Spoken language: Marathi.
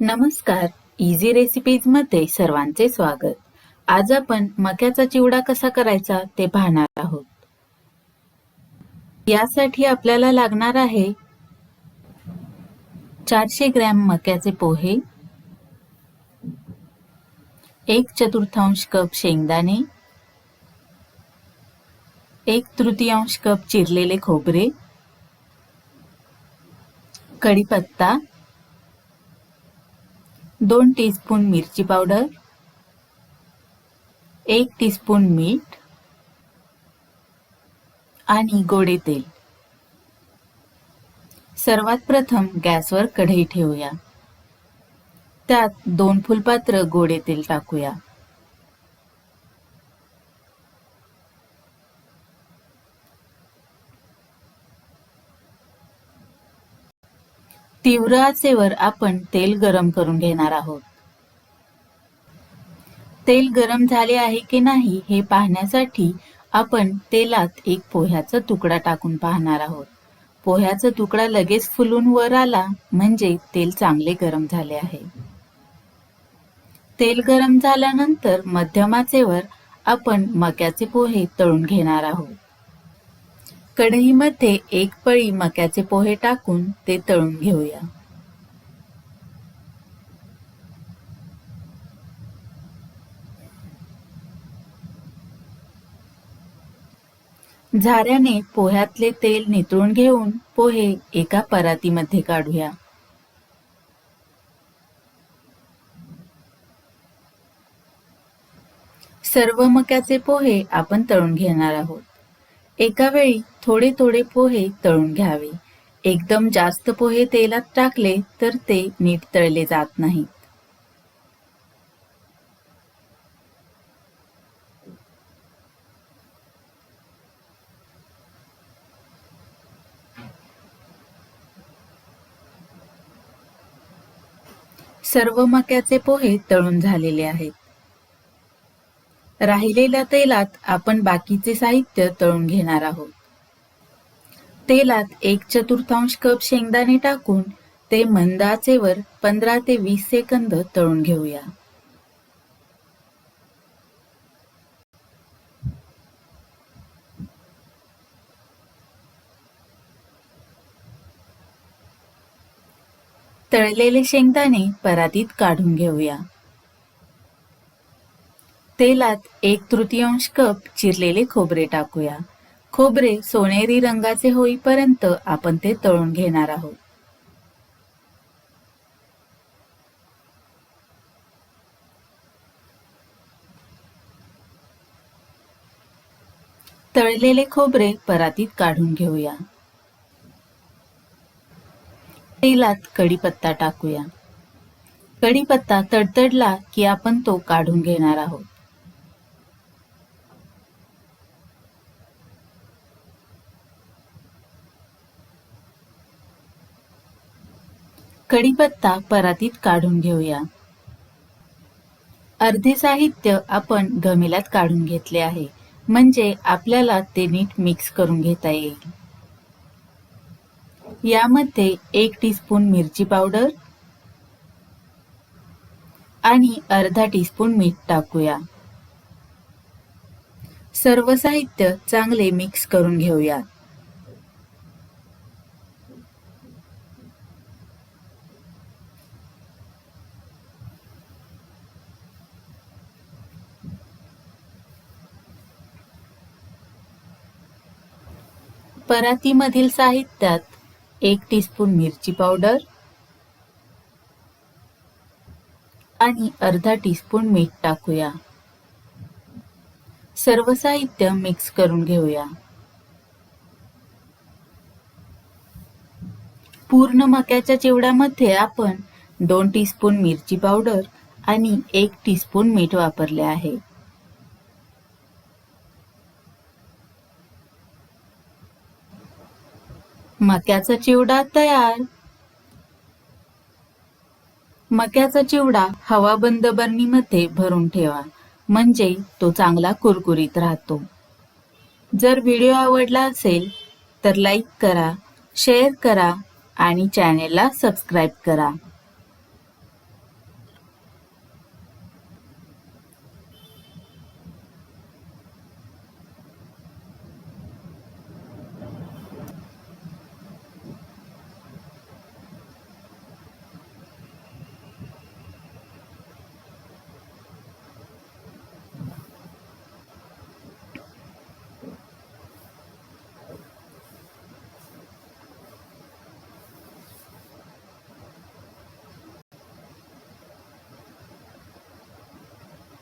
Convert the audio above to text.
नमस्कार. इझी रेसिपीजमध्ये सर्वांचे स्वागत. आज आपण मक्याचा चिवडा कसा करायचा ते पाहणार आहोत. यासाठी आपल्याला लागणार आहे चारशे ग्रॅम मक्याचे पोहे एक चतुर्थांश कप शेंगदाणे एक तृतीयांश कप चिरलेले खोबरे कढीपत्ता दोन टीस्पून मिरची पावडर एक टीस्पून मीठ आणि गोडे तेल. सर्वात प्रथम गॅसवर कढई ठेवूया. त्यात दोन फुलपात्र गोडे तेल टाकूया. तीव्र आचेवर आपण तेल गरम करून घेणार आहोत. तेल गरम झाले आहे की नाही हे पाहण्यासाठी आपण तेलात एक पोह्याचा तुकडा टाकून पाहणार आहोत. पोह्याचा तुकडा लगेच फुलून वर आला म्हणजे तेल चांगले गरम झाले आहे. तेल गरम झाल्यानंतर मध्यमाचेवर आपण मक्याचे पोहे तळून घेणार आहोत. कढईमध्ये एक पळी मक्याचे पोहे टाकून ते तळून घेऊया. झाऱ्याने पोह्यातले तेल नितळून घेऊन पोहे एका परातीमध्ये काढूया. सर्व मक्याचे पोहे आपण तळून घेणार आहोत. एका वेळी थोडे थोडे पोहे तळून घ्यावे. एकदम जास्त पोहे तेलात टाकले तर ते नीट तळले जात नाहीत. सर्व मक्याचे पोहे तळून झालेले आहेत. राहिलेल्या तेलात आपण बाकीचे साहित्य तळून घेणार आहोत. तेलात एक चतुर्थांश कप शेंगदाणे टाकून ते मंद आचेवर पंधरा ते वीस सेकंद तळून घेऊया. तळलेले शेंगदाणे परातीत काढून घेऊया. तेलात एक तृतीयांश कप चिरलेले खोबरे टाकूया. खोबरे सोनेरी रंगाचे होईपर्यंत आपण ते तळून घेणार आहोत. तळलेले खोबरे परातीत काढून घेऊया. तेलात कढीपत्ता टाकूया. कढीपत्ता तडतडला की आपण तो काढून घेणार आहोत. कढीपत्ता परातीत काढून घेऊया. अर्धे साहित्य आपण गमिलात काढून घेतले आहे. म्हणजे आपल्याला ते नीट मिक्स करून घेता येईल. यामध्ये एक टीस्पून मिरची पावडर आणि अर्धा टीस्पून मीठ टाकूया. सर्व साहित्य चांगले मिक्स करून घेऊया. परातीमधील साहित्यात एक टीस्पून मिरची पावडर आणि अर्धा टीस्पून मीठ टाकूया. सर्व साहित्य मिक्स करून घेऊया. पूर्ण मक्याच्या चिवड्यामध्ये आपण दोन टीस्पून मिरची पावडर आणि एक टीस्पून मीठ वापरले आहे. मक्याचा चिवडा तयार. मक्याचा चिवडा हवाबंद बरणीमध्ये भरून ठेवा म्हणजे तो चांगला कुरकुरीत राहतो. जर व्हिडिओ आवडला असेल तर लाईक करा शेअर करा आणि चॅनेलला सबस्क्राईब करा.